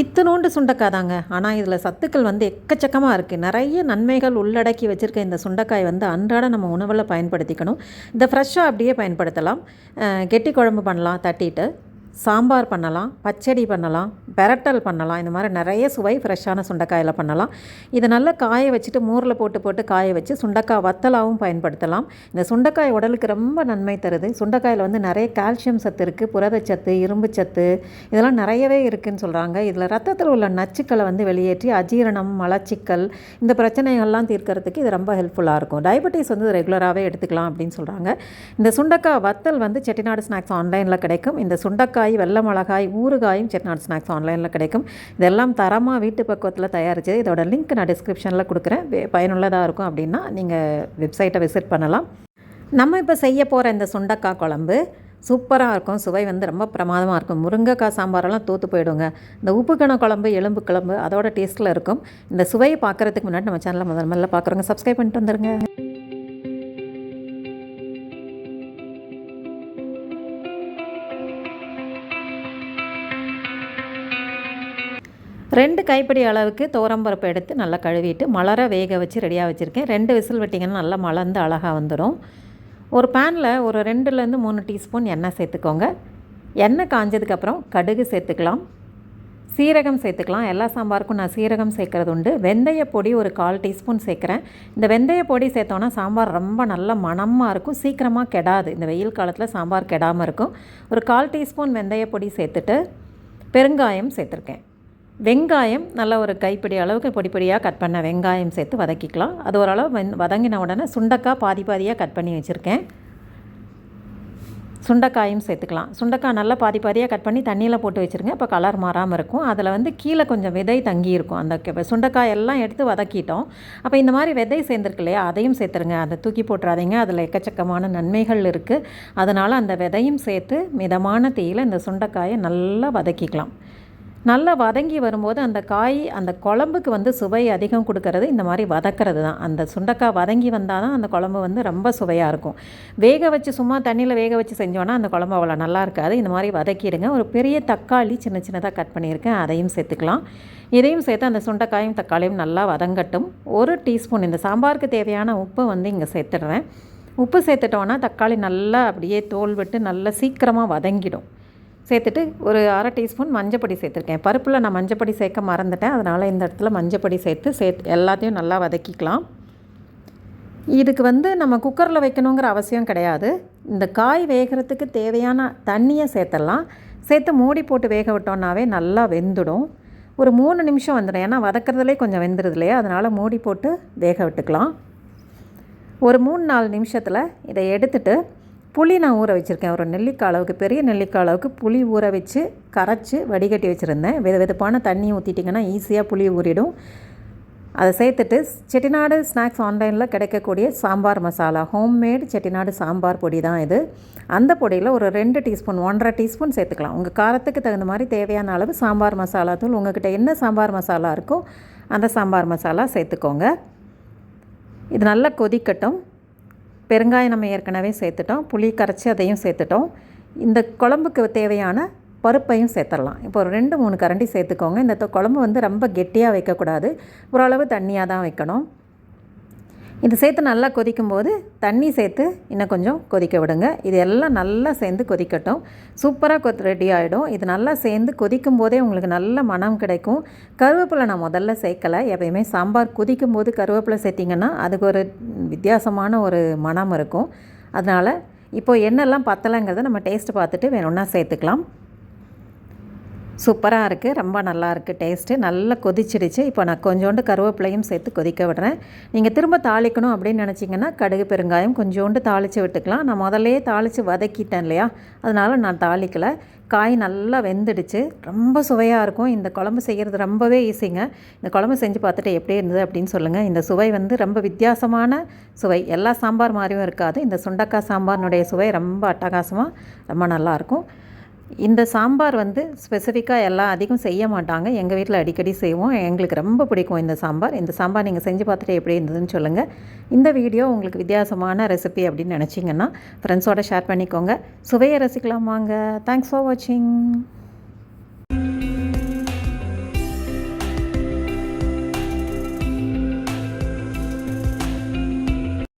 இத்தனோண்டு சுண்டக்காய் தாங்க ஆனால் இதில் சத்துக்கள் வந்து எக்கச்சக்கமாக இருக்குது நிறைய நன்மைகள் உள்ளடக்கி வச்சுருக்க இந்த சுண்டக்காய் வந்து அன்றாட நம்ம உணவில் பயன்படுத்திக்கணும். இதை ஃப்ரெஷ்ஷாக அப்படியே பயன்படுத்தலாம். கெட்டி குழம்பு பண்ணலாம் தட்டிட்டு. சாம்பார் பண்ணலாம் பச்சடி பண்ணலாம் பெரட்டல் பண்ணலாம் இந்த மாதிரி நிறைய சுவை ஃப்ரெஷ்ஷான சுண்டைக்காயில் பண்ணலாம். இதை நல்லா காய வச்சுட்டு மோரில் போட்டு போட்டு காய வச்சு சுண்டைக்காய் வத்தலாகவும் பயன்படுத்தலாம். இந்த சுண்டைக்காய் உடலுக்கு ரொம்ப நன்மை தருது. சுண்டைக்காயில் வந்து நிறைய கால்சியம் சத்து இருக்குது புரதச்சத்து இரும்பு சத்து இதெல்லாம் நிறையவே இருக்குதுன்னு சொல்கிறாங்க இதில் ரத்தத்தில் உள்ள நச்சுக்களை வந்து வெளியேற்றி அஜீரணம் மலச்சிக்கல் இந்த பிரச்சனைகள்லாம் தீர்க்கறதுக்கு இது ரொம்ப ஹெல்ப்ஃபுல்லாக இருக்கும். டயபெட்டிஸ் வந்து ரெகுலராகவே எடுத்துக்கலாம் அப்படின்னு சொல்கிறாங்க இந்த சுண்டைக்காய் வத்தல் வந்து செட்டிநாடு ஸ்நாக்ஸ் ஆன்லைனில் கிடைக்கும். இந்த சுண்டைக்காய் வெள்ளை மிளகாய் ஊறுகாயும் செட்நாட் ஸ்நாக்ஸ் ஆன்லைனில் கிடைக்கும். இதெல்லாம் தரமாக வீட்டு பக்குவத்தில் தயாரிச்சு இதோட லிங்க் நான் டிஸ்கிரிப்ஷனில் கொடுக்குறேன். பயனுள்ளதாக இருக்கும் அப்படின்னா நீங்கள் வெப்சைட்டை விசிட் பண்ணலாம். நம்ம இப்போ செய்ய போகிற இந்த சுண்டக்காய் குழம்பு சூப்பராக இருக்கும். சுவை வந்து ரொம்ப பிரமாதமாக இருக்கும். முருங்கைக்காய் சாம்பாரெல்லாம் தூத்து போயிடுங்க. இந்த உப்புக்கண குழம்பு எலும்பு குழம்பு அதோட டேஸ்ட்டில் இருக்கும். இந்த சுவையை பார்க்குறதுக்கு முன்னாடி நம்ம சேனலில் முதல் முதல்ல பார்க்குறோங்க சப்ஸ்கிரைப் பண்ணிட்டு வந்துருங்க. ரெண்டு கைப்பிடி அளவுக்கு துவரம்பருப்பு எடுத்து நல்லா கழுவிட்டு மலர வேக வச்சு ரெடியாக வச்சுருக்கேன். ரெண்டு விசில் விட்டிங்கன்னா நல்லா மலர்ந்து அழகாக வந்துடும் ஒரு பேனில் ஒரு ரெண்டுலேருந்து மூணு டீஸ்பூன் எண்ணெய் சேர்த்துக்கோங்க. எண்ணெய் காஞ்சதுக்கப்புறம் கடுகு சேர்த்துக்கலாம். சீரகம் சேர்த்துக்கலாம். எல்லா சாம்பாருக்கும் நான் சீரகம் சேர்க்குறது உண்டு. வெந்தய பொடி ஒரு கால் டீஸ்பூன் சேர்க்குறேன். இந்த வெந்தய பொடி சேர்த்தோன்னா சாம்பார் ரொம்ப நல்ல மணமாக இருக்கும். சீக்கிரமாக கெடாது. இந்த வெயில் காலத்தில் சாம்பார் கெடாமல் இருக்கும். ஒரு கால் டீஸ்பூன் வெந்தய பொடி சேர்த்துட்டு பெருங்காயம் சேர்த்துருக்கேன். வெங்காயம் நல்ல ஒரு கைப்பிடி அளவுக்கு பொடி பொடியாக கட் பண்ண வெங்காயம் சேர்த்து வதக்கிக்கலாம். அது ஓரளவு வெந் வதங்கின உடனே சுண்டக்காய் பாதி பாதியாக கட் பண்ணி வச்சுருக்கேன். சுண்டைக்காயும் சேர்த்துக்கலாம். சுண்டைக்காய் நல்லா பாதி பாதியாக கட் பண்ணி தண்ணியில் போட்டு வச்சுருங்க. அப்போ கலர் மாறாமல் இருக்கும். அதில் வந்து கீழே கொஞ்சம் விதை தங்கி இருக்கும். அந்த கெ- சுண்டைக்காய் எல்லாம் எடுத்து வதக்கிட்டோம். அப்போ இந்த மாதிரி விதை சேர்ந்துருக்கு இல்லையா? அதையும் சேர்த்துருங்க. அதை தூக்கி போட்டுறாதீங்க. அதில் எக்கச்சக்கமான நன்மைகள் இருக்குது அதனால் அந்த விதையும் சேர்த்து மிதமான தீயில் இந்த சுண்டைக்காயை நல்லா வதக்கிக்கலாம். நல்லா வதங்கி வரும்போது அந்த காய் அந்த குழம்புக்கு வந்து சுவை அதிகம் கொடுக்கறது இந்த மாதிரி வதக்கிறது தான். அந்த சுண்டக்காய் வதங்கி வந்தால் தான் அந்த குழம்பு வந்து ரொம்ப சுவையாக இருக்கும். வேக வச்சு சும்மா தண்ணியில் வேக வச்சு செஞ்சோன்னா அந்த குழம்பு அவ்வளோ நல்லா இருக்காது. இந்த மாதிரி வதக்கிடுங்க. ஒரு பெரிய தக்காளி சின்ன சின்னதாக கட் பண்ணியிருக்கேன். அதையும் சேர்த்துக்கலாம். இதையும் சேர்த்து அந்த சுண்டைக்காயும் தக்காளியும் நல்லா வதங்கட்டும். ஒரு டீஸ்பூன் இந்த சாம்பாருக்கு தேவையான உப்பை வந்து இங்கே சேர்த்துடுறேன். உப்பு சேர்த்துட்டோன்னா தக்காளி நல்லா அப்படியே தோல் விட்டு நல்லா சீக்கிரமாக வதங்கிடும். சேர்த்துட்டு ஒரு அரை டீஸ்பூன் மஞ்சப்பொடி சேர்த்துருக்கேன். பருப்பில் நான் மஞ்சப்பொடி சேர்க்க மறந்துட்டேன். அதனால் இந்த இடத்துல மஞ்சப்பொடி சேர்த்து சேர்த்து எல்லாத்தையும் நல்லா வதக்கிக்கலாம். இதுக்கு வந்து நம்ம குக்கரில் வைக்கணுங்கிற அவசியம் கிடையாது. இந்த காய் வேகிறதுக்கு தேவையான தண்ணியை சேர்த்துடலாம் சேர்த்து மூடி போட்டு வேக விட்டோம்னாவே நல்லா வெந்துடும். ஒரு மூணு நிமிஷம் வந்துடும். ஏன்னா வதக்கிறதுலே கொஞ்சம் வெந்துடுது இல்லையா? அதனால் மூடி போட்டு வேக விட்டுக்கலாம். ஒரு மூணு நாலு நிமிஷத்தில் இதை எடுத்துட்டு புளி நான் ஊற வச்சுருக்கேன். ஒரு நெல்லிக்காய் அளவுக்கு பெரிய நெல்லிக்காய் அளவுக்கு புளி ஊற வச்சு கரைச்சி வடிகட்டி வச்சுருந்தேன். வெது வெதுப்பான தண்ணி ஊற்றிட்டிங்கன்னா ஈஸியாக புளி ஊறிடும். அதை சேர்த்துட்டு செட்டிநாடு ஸ்நாக்ஸ் ஆன்லைனில் கிடைக்கக்கூடிய சாம்பார் மசாலா. ஹோம்மேடு செட்டிநாடு சாம்பார் பொடி தான் இது. அந்த பொடியில் ஒரு ரெண்டு டீஸ்பூன் ஒன்றரை டீஸ்பூன் சேர்த்துக்கலாம். உங்கள் காரத்துக்கு தகுந்த மாதிரி தேவையான அளவு சாம்பார் மசாலா தூள். உங்கள்கிட்ட என்ன சாம்பார் மசாலா இருக்கோ அந்த சாம்பார் மசாலா சேர்த்துக்கோங்க. இது நல்லா கொதிக்கட்டும். பெருங்காயம் நம்ம ஏற்கனவே சேர்த்துட்டோம் புளி கரைச்சி அதையும் சேர்த்துட்டோம். இந்த குழம்புக்கு தேவையான பருப்பையும் சேர்த்துடலாம். இப்போ ஒரு ரெண்டு மூணு கரண்டி சேர்த்துக்கோங்க. இந்த குழம்பு வந்து ரொம்ப கெட்டியாக வைக்கக்கூடாது. ஓரளவு தண்ணியாக தான் வைக்கணும். இது சேர்த்து நல்லா கொதிக்கும் போது தண்ணி சேர்த்து இன்னும் கொஞ்சம் கொதிக்க விடுங்க. இது எல்லாம் நல்லா சேர்ந்து கொதிக்கட்டும். சூப்பராக கொத் ரெடி ஆகிடும் இது நல்லா சேர்ந்து கொதிக்கும் போதே உங்களுக்கு நல்ல மனம் கிடைக்கும். கருவேப்பிலை நான் முதல்ல சேர்க்கலை. எப்பயுமே சாம்பார் கொதிக்கும் போது கருவேப்பிலை சேர்த்திங்கன்னா அதுக்கு ஒரு வித்தியாசமான ஒரு மனம் இருக்கும். அதனால் இப்போது என்னெல்லாம் பத்தலைங்கிறத நம்ம டேஸ்ட் பார்த்துட்டு வேணும்னா சேர்த்துக்கலாம். சூப்பராக இருக்குது ரொம்ப நல்லா இருக்குது டேஸ்ட்டு நல்லா கொதிச்சிடுச்சு. இப்போ நான் கொஞ்சோண்டு கருவேப்பிலையும் சேர்த்து கொதிக்க விடுறேன். நீங்கள் திரும்ப தாளிக்கணும் அப்படின்னு நினச்சிங்கன்னா கடுகு பெருங்காயம் கொஞ்சோண்டு தாளித்து விட்டுக்கலாம். நான் முதல்லையே தாளித்து வதக்கிட்டேன் இல்லையா? அதனால் நான் தாளிக்கலை. காய் நல்லா வெந்துடுச்சு. ரொம்ப சுவையாக இருக்கும். இந்த குழம்பு செய்கிறது ரொம்பவே ஈஸிங்க. இந்த குழம்பு செஞ்சு பார்த்துட்டு எப்படி இருந்தது அப்படின்னு சொல்லுங்கள் இந்த சுவை வந்து ரொம்ப வித்தியாசமான சுவை. எல்லா சாம்பார் மாதிரியும் இருக்காது. இந்த சுண்டக்காய் சாம்பார்னுடைய சுவை ரொம்ப அட்டகாசமாக ரொம்ப நல்லாயிருக்கும் இந்த சாம்பார் வந்து ஸ்பெசிஃபிக்காக எல்லாம் அதிகம் செய்ய மாட்டாங்க. எங்கள் வீட்டில் அடிக்கடி செய்வோம். எங்களுக்கு ரொம்ப பிடிக்கும் இந்த சாம்பார். இந்த சாம்பார் நீங்கள் செஞ்சு பார்த்துட்டு எப்படி இருந்ததுன்னு சொல்லுங்கள் இந்த வீடியோ உங்களுக்கு வித்தியாசமான ரெசிபி அப்படின்னு நினச்சிங்கன்னா ஃப்ரெண்ட்ஸோட ஷேர் பண்ணிக்கோங்க. சுவையை ரசிக்கலாம் வாங்க. தேங்க்ஸ் ஃபார் வாட்சிங்